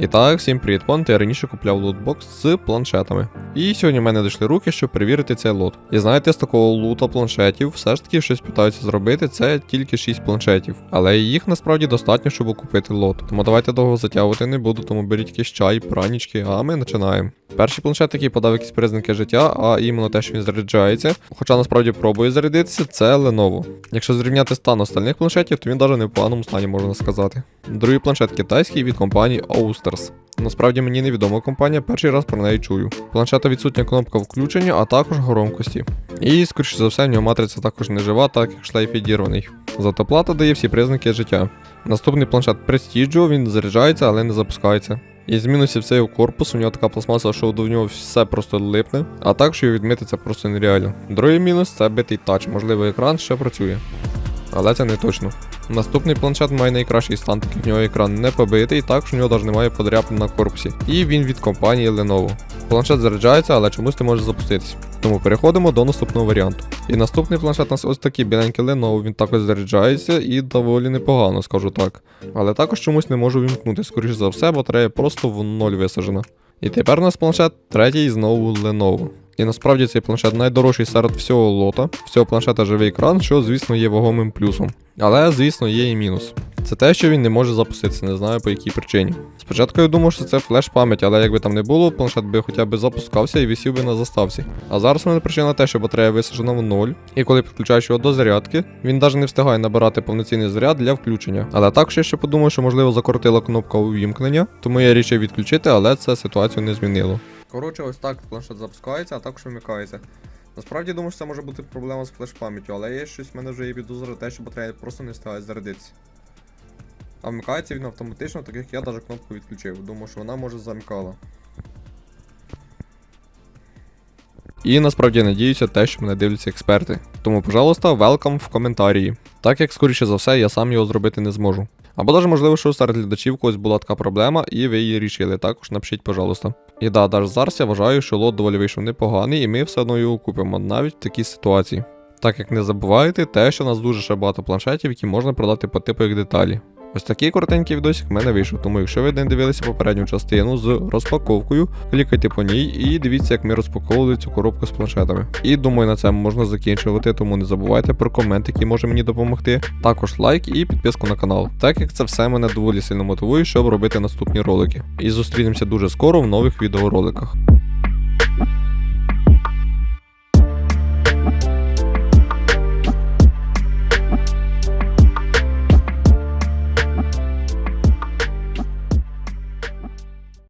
І так, всім привіт, пам'ятаєте, я раніше купляв лутбокс з планшетами. І сьогодні в мене дійшли руки, щоб перевірити цей лот. І знаєте, з такого лута планшетів все ж таки щось питаються зробити, це тільки 6 планшетів. Але їх насправді достатньо, щоб купити лот. Тому давайте довго затягувати не буду, тому беріть якийсь чай, пранічки, а ми починаємо. Перший планшет, який подав якісь признаки життя, а іменно те, що він заряджається, хоча насправді пробує зарядитися, це Lenovo. Якщо зрівняти стан остальних планшетів, то він навіть не в поганому стані, можна сказати. Другий планшет китайський від компанії Austers. Насправді мені невідома компанія, перший раз про неї чую. Планшета відсутня кнопка включення, а також громкості. І, скоріше за все, в нього матриця також не жива, так як шлейф відірваний. Зато плата дає всі признаки життя. Наступний планшет Prestigio, він заряджається, але не запускається. І з мінусів цей корпус, у нього така пластмаса, що до нього все просто липне, а також його відмити це просто нереально. Другий мінус це битий тач, можливо, екран ще працює. Але це не точно. Наступний планшет має найкращий стан, так в нього екран не побитий, також у нього навіть немає подряпин на корпусі. І він від компанії Lenovo. Планшет заряджається, але чомусь не може запуститись. Тому переходимо до наступного варіанту. І наступний планшет у нас ось такий біленький Lenovo, він також заряджається і доволі непогано, скажу так. Але також чомусь не можу вімкнути, скоріше за все, батарея просто в ноль висаджена. І тепер у нас планшет третій знову Lenovo. І насправді цей планшет найдорожчий серед всього лота. В цього планшета живий екран, що, звісно, є вагомим плюсом. Але, звісно, є і мінус. Це те, що він не може запуститися, не знаю по якій причині. Спочатку я думав, що це флеш пам'ять, але якби там не було, планшет би хоча б запускався і висів би на заставці. А зараз у мене причина те, що батарея висаджена в ноль, і коли підключаєш його до зарядки, він навіть не встигає набирати повноцінний заряд для включення. Але також я ще подумав, що можливо закоротила кнопка увімкнення, тому я рішив відключити, але це ситуацію не змінило. Коротше, ось так планшет запускається, а також вмикається. Насправді думаю, що це може бути проблема з флеш-пам'яттю, але є щось в мене вже є підозра те, що батарея просто не встигає зарядитися. А вмикається він автоматично, так як я навіть кнопку відключив. Думаю, що вона може замикала. І насправді надіюся те, що мене дивляться експерти. Тому, пожалуйста, велкам в коментарі. Так як, скоріше за все, я сам його зробити не зможу. Або даже можливо, що серед глядачів когось була така проблема, і ви її рішили. Також напишіть, пожалуйста. І да, навіть зараз я вважаю, що лот доволі вийшов непоганий, і ми все одно його купимо навіть в такій ситуації. Так як не забувайте те, що у нас дуже ще багато планшетів, які можна продати по типу як деталі. Ось такий коротенький відосик в мене вийшов, тому якщо ви не дивилися попередню частину з розпаковкою, клікайте по ній і дивіться, як ми розпаковували цю коробку з планшетами. І думаю, на цьому можна закінчувати, тому не забувайте про комент, який може мені допомогти. Також лайк і підписку на канал, так як це все мене доволі сильно мотивує, щоб робити наступні ролики. І зустрінемося дуже скоро в нових відеороликах.